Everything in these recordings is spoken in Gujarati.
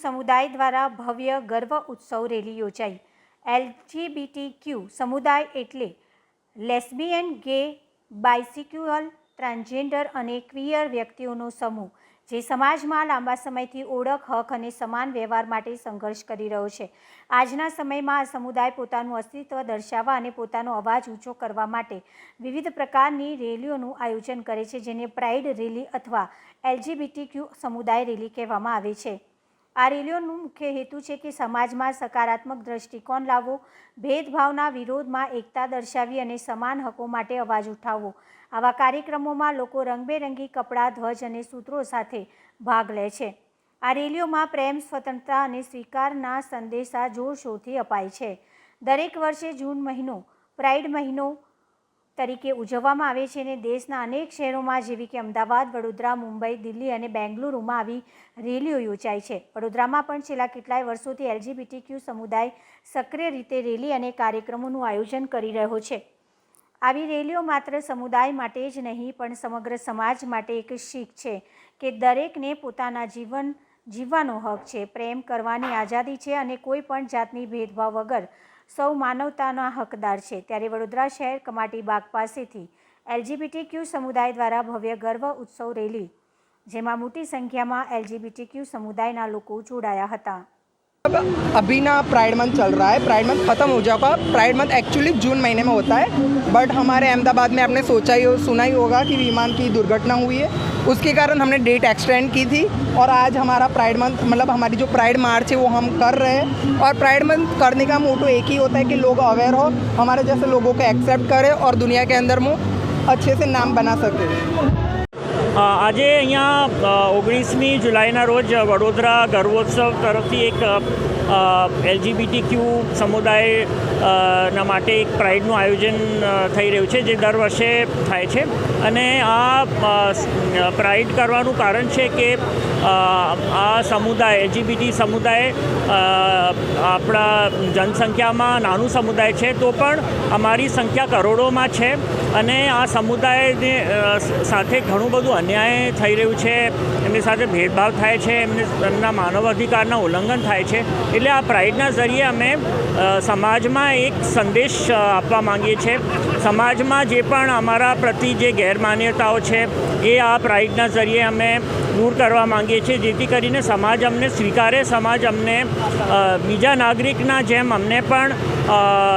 સમુદાય દ્વારા ભવ્ય ગર્વ ઉત્સવ રેલી યોજાઈ. એલજીબીટી ક્યુ સમુદાય એટલે લેસ્બિયન ગે બાયસિક્યુઅલ ટ્રાન્સજેન્ડર અને ક્વિયર વ્યક્તિઓનો સમૂહ, જે સમાજમાં લાંબા સમયથી ઓળખ, હક અને સમાન વ્યવહાર માટે સંઘર્ષ કરી રહ્યો છે. આજના સમયમાં આ સમુદાય પોતાનું અસ્તિત્વ દર્શાવવા અને પોતાનો અવાજ ઊંચો કરવા માટે વિવિધ પ્રકારની રેલીઓનું આયોજન કરે છે, જેને પ્રાઇડ રેલી અથવા એલજીબીટી ક્યુ સમુદાય રેલી કહેવામાં આવે છે. આ રેલીઓનું મુખ્ય હેતુ છે કે સમાજમાં સકારાત્મક દ્રષ્ટિકોણ લાવવો, ભેદભાવના વિરોધમાં એકતા દર્શાવી અને સમાન હકો માટે અવાજ ઉઠાવવો. આવા કાર્યક્રમોમાં લોકો રંગબેરંગી કપડાં, ધ્વજ અને સૂત્રો સાથે ભાગ લે છે. આ રેલીઓમાં પ્રેમ, સ્વતંત્રતા અને સ્વીકારના સંદેશા જોરશોરથી અપાય છે. દરેક વર્ષે જૂન મહિનો, પ્રાઇડ મહિનો તરીકે ઉજવવામાં આવે છે અને દેશના અનેક શહેરોમાં જેવી કે અમદાવાદ, વડોદરા, મુંબઈ, દિલ્હી અને બેંગલુરુમાં આવી રેલીઓ યોજાય છે. વડોદરામાં પણ છેલ્લા કેટલાય વર્ષોથી એલજીબીટી ક્યુ સમુદાય સક્રિય રીતે રેલી અને કાર્યક્રમોનું આયોજન કરી રહ્યો છે. આવી રેલીઓ માત્ર સમુદાય માટે જ નહીં, પણ સમગ્ર સમાજ માટે એક શીખ છે કે દરેકને પોતાના જીવન જીવવાનો હક છે. પ્રેમ કરવાની આઝાદી છે અને કોઈ પણ જાતની ભેદભાવ વગર સૌ માનવતાના હકદાર છે ત્યારે વડોદરા શહેર કમાટી બાગ પાસેથી એલજીબીટી ક્યુ સમુદાય દ્વારા ભવ્ય ગર્વ ઉત્સવ રેલી જેમાં મોટી સંખ્યામાં એલજીબીટી ક્યુ સમુદાયના લોકો જોડાયા હતા अब अभी ना प्राइड मंथ चल रहा है प्राइड मंथ खत्म हो जाएगा प्राइड मंथ एक्चुअली जून महीने में होता है बट हमारे अहमदाबाद में आपने सोचा ही हो सुना ही होगा कि विमान की दुर्घटना हुई है उसके कारण हमने डेट एक्सटेंड की थी और आज हमारा प्राइड मंथ मतलब हमारी जो प्राइड मार्च है वो हम कर रहे हैं और प्राइड मंथ करने का मोटो एक ही होता है कि लोग अवेयर हो हमारे जैसे लोगों को एक्सेप्ट करें और दुनिया के अंदर में अच्छे से नाम बना सके અ, આજે અહીંયા ઓગણીસમી જુલાઈના રોજ વડોદરા ગર્વોત્સવ તરફથી એક એલજીબીટી ક્યુ સમુદાય ના માટે એક પ્રાઇડનું આયોજન થઈ રહ્યું છે, જે દર વર્ષે થાય છે. અને આ પ્રાઇડ કરવાનું કારણ છે કે આ સમુદાય, એલજીબીટી સમુદાય આપણા જનસંખ્યામાં નાનું સમુદાય છે, તો પણ અમારી સંખ્યા કરોડોમાં છે. અને આ સમુદાયને સાથે ઘણું બધું અન્યાય થઈ રહ્યું છે. એમની સાથે ભેદભાવ થાય છે. એમને એમના માનવ અધિકારના ઉલ્લંઘન થાય છે. એટલે આ પ્રાઇડના જરીએ અમે સમાજમાં એક સંદેશ આપવા માંગીએ છીએ. સમાજમાં જે પણ અમારા પ્રતિ જે ગેરમાન્યતાઓ છે, એ આ પ્રાઇડના જરીએ અમે દૂર કરવા માંગીએ છીએ, જેથી કરીને સમાજ અમને સ્વીકારે, સમાજ અમને બીજા નાગરિકના જેમ અમને પણ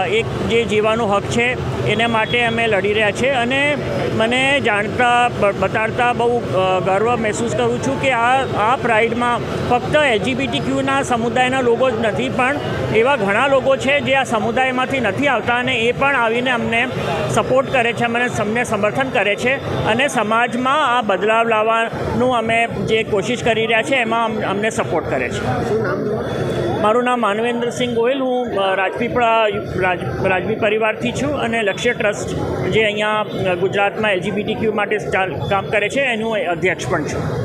એક જે જીવાનો હક છે, એને માટે અમે લડી રહ્યા છીએ અને મને જાણતા બતાડતા બહુ ગર્વ મહેસૂસ કરું છું કે આ આ પ્રાઇડમાં ફક્ત એલજીબીટી ક્યુના સમુદાયના લોકો જ નથી, પણ એવા ઘણા લોકો છે જે આ સમુદાયમાંથી નથી આવતા અને એ પણ આવીને અમને સપોર્ટ કરે છે મને અમને સમર્થન કરે છે અને સમાજમાં આ બદલાવ લાવવાનું અમે જે કોશિશ કરી રહ્યા છે, એમાં અમ- અમને સપોર્ટ કરે છે. મારું નામ માનવેન્દ્રસિંહ ગોયલ. હું રાજપીપળા રાજ, રાજવી પરિવારથી છું અને લક્ષ્ય ટ્રસ્ટ જે અહીંયા ગુજરાતમાં એલજીબીટી ક્યુ માટે કામ કરે છે, એનું અધ્યક્ષ પણ છું.